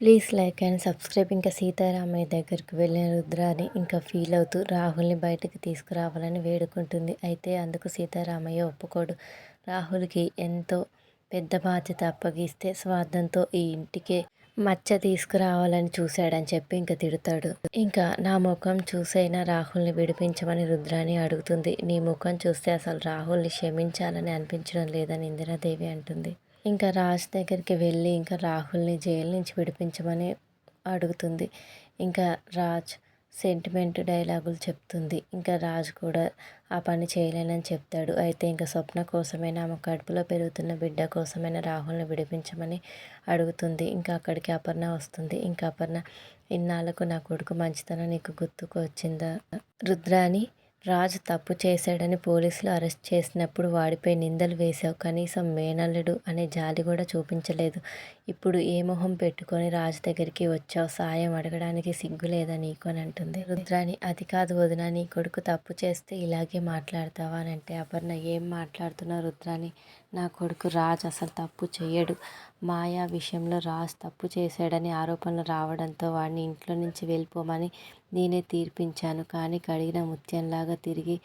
Please like and subscribe. ఇంకా సీతారామయ్య దగ్గరికి వెళ్ళిన రుద్రాని ఇంకా ఫీల్ అవుతూ రాహుల్ని బయటకు తీసుకురావాలని వేడుకుంటుంది. అయితే అందుకు సీతారామయ్య ఒప్పుకోడు. రాహుల్కి ఎంతో పెద్ద బాధ్యత అప్పగిస్తే స్వార్థంతో ఈ ఇంటికే మచ్చ తీసుకురావాలని చూశాడని చెప్పి ఇంకా తిడతాడు. ఇంకా నా ముఖం చూసైనా రాహుల్ని విడిపించమని రుద్రాని అడుగుతుంది. నీ ముఖం చూస్తే అసలు రాహుల్ని క్షమించాలని అనిపించడం లేదని ఇందిరాదేవి అంటుంది. ఇంకా రాజ్ దగ్గరికి వెళ్ళి ఇంకా రాహుల్ని జైలు నుంచి విడిపించమని అడుగుతుంది. ఇంకా రాజ్ సెంటిమెంట్ డైలాగులు చెప్తుంది. ఇంకా రాజ్ కూడా ఆ పని చేయలేనని చెప్తాడు. అయితే ఇంకా స్వప్న కోసమైనా ఆమె కడుపులో పెరుగుతున్న బిడ్డ కోసమైనా రాహుల్ని విడిపించమని అడుగుతుంది. ఇంకా అక్కడికి అపర్ణ వస్తుంది. ఇంకా అపర్ణ ఇన్నాళ్ళకు నా కొడుకు మంచితనం నీకు గుర్తుకు వచ్చిందా? రుద్రాని రాజు తప్పు చేశాడని పోలీసులు అరెస్ట్ చేసినప్పుడు వాడిపై నిందలు వేశావు. కనీసం మేనల్లుడు అనే జాలి కూడా చూపించలేదు. ఇప్పుడు ఏ మొహం పెట్టుకొని రాజు దగ్గరికి వచ్చావు? సాయం అడగడానికి సిగ్గు లేదా నీకు? అని అంటుంది. రుద్రాని అది కాదు వదిన నీ కొడుకు తప్పు చేస్తే ఇలాగే మాట్లాడతావా? అని అంటే అపర్ణ ఏం మాట్లాడుతున్నావు రుద్రాని నా కొడుకు రాజ్ అసలు తప్పు చేయడు మాయా విషయంలో రాజ్ తప్పు చేశాడని ఆరోపణలు రావడంతో వాడిని ఇంట్లో నుంచి వెళ్ళిపోమని నేనే తీర్పించాను. కానీ కడిగిన ముత్యంలాగా తిరిగి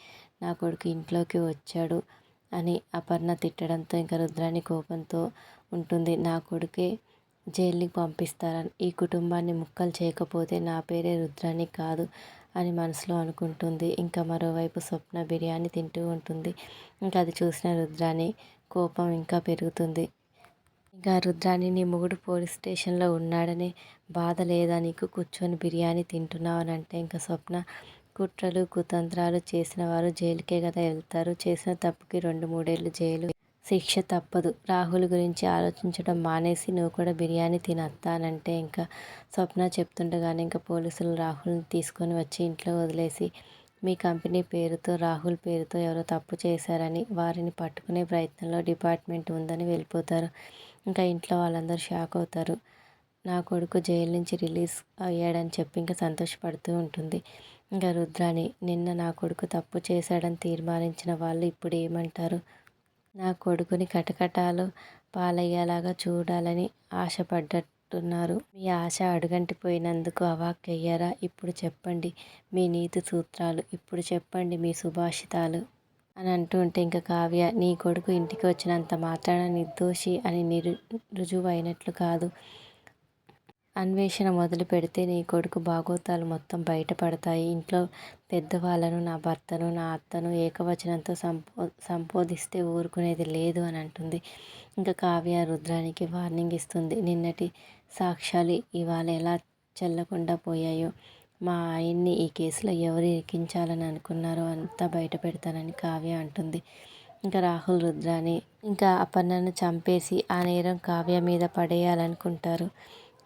నా కొడుకు ఇంట్లోకి వచ్చాడు అని అపర్ణ తిట్టడంతో ఇంకా రుద్రాని కోపంతో ఉంటుంది. నా కొడుకే జైలుకి పంపిస్తారని ఈ కుటుంబాన్ని ముక్కలు చేయకపోతే నా పేరే రుద్రాని కాదు అని మనసులో అనుకుంటుంది. ఇంకా మరోవైపు స్వప్న బిర్యానీ తింటూ ఉంటుంది. ఇంకా అది చూసిన రుద్రాని కోపం ఇంకా పెరుగుతుంది. ఇంకా రుద్రాని నీ మొగుడు పోలీస్ స్టేషన్లో ఉన్నాడని బాధ లేదా నీకు? కూర్చొని బిర్యానీ తింటున్నావు అని అంటే ఇంకా స్వప్న. కుట్రలు కుతంత్రాలు చేసిన వారు జైలుకే కదా వెళ్తారు. చేసిన తప్పుకి రెండు మూడేళ్ళు జైలు. శిక్ష తప్పదు. రాహుల్ గురించి ఆలోచించడం మానేసి నువ్వు కూడా బిర్యానీ తినత్తానంటే ఇంకా స్వప్న చెప్తుండగానే ఇంకా పోలీసులు రాహుల్ని తీసుకొని వచ్చి ఇంట్లో వదిలేసి మీ కంపెనీ పేరుతో రాహుల్ పేరుతో ఎవరో తప్పు చేశారని వారిని పట్టుకునే ప్రయత్నంలో డిపార్ట్మెంట్ ఉందని వెళ్ళిపోతారు. ఇంకా ఇంట్లో వాళ్ళందరూ షాక్ అవుతారు. నా కొడుకు జైలు నుంచి రిలీజ్ అయ్యాడని చెప్పి ఇంకా సంతోషపడుతూ ఉంటుంది. ఇంకా రుద్రాని నిన్న నా కొడుకు తప్పు చేశాడని తీర్మానించిన వాళ్ళు ఇప్పుడు ఏమంటారు? నా కొడుకుని కటకటాలు పాలయ్యేలాగా చూడాలని ఆశపడ్డ అంటున్నారు మీ ఆశ అడుగంటి పోయినందుకు అవాక్కయ్యారా? ఇప్పుడు చెప్పండి. మీ నీతి సూత్రాలు. ఇప్పుడు చెప్పండి మీ సుభాషితాలు. అని అంటూ ఉంటే ఇంకా కావ్య నీ కొడుకు ఇంటికి వచ్చినంత మాత్రాన నిర్దోషి అని నిరు రుజువు అయినట్లు కాదు. అన్వేషణ మొదలు పెడితే నీ కొడుకు బాగోతాలు మొత్తం బయటపడతాయి. ఇంట్లో పెద్దవాళ్ళను నా భర్తను నా అత్తను ఏకవచనంతో సంపో సంబోధిస్తే ఊరుకునేది లేదు అని అంటుంది. ఇంకా కావ్య రుద్రానికి వార్నింగ్ ఇస్తుంది. నిన్నటి సాక్ష్యాలు ఇవాళ ఎలా చెల్లకుండా పోయాయో మా ఆయన్ని ఈ కేసులో ఎవరు ఇరికించాలని అనుకున్నారో అంతా బయట పెడతానని కావ్య అంటుంది. ఇంకా రాహుల్ రుద్రాని ఇంకా అపర్ణను చంపేసి ఆ నేరం కావ్య మీద పడేయాలనుకుంటారు.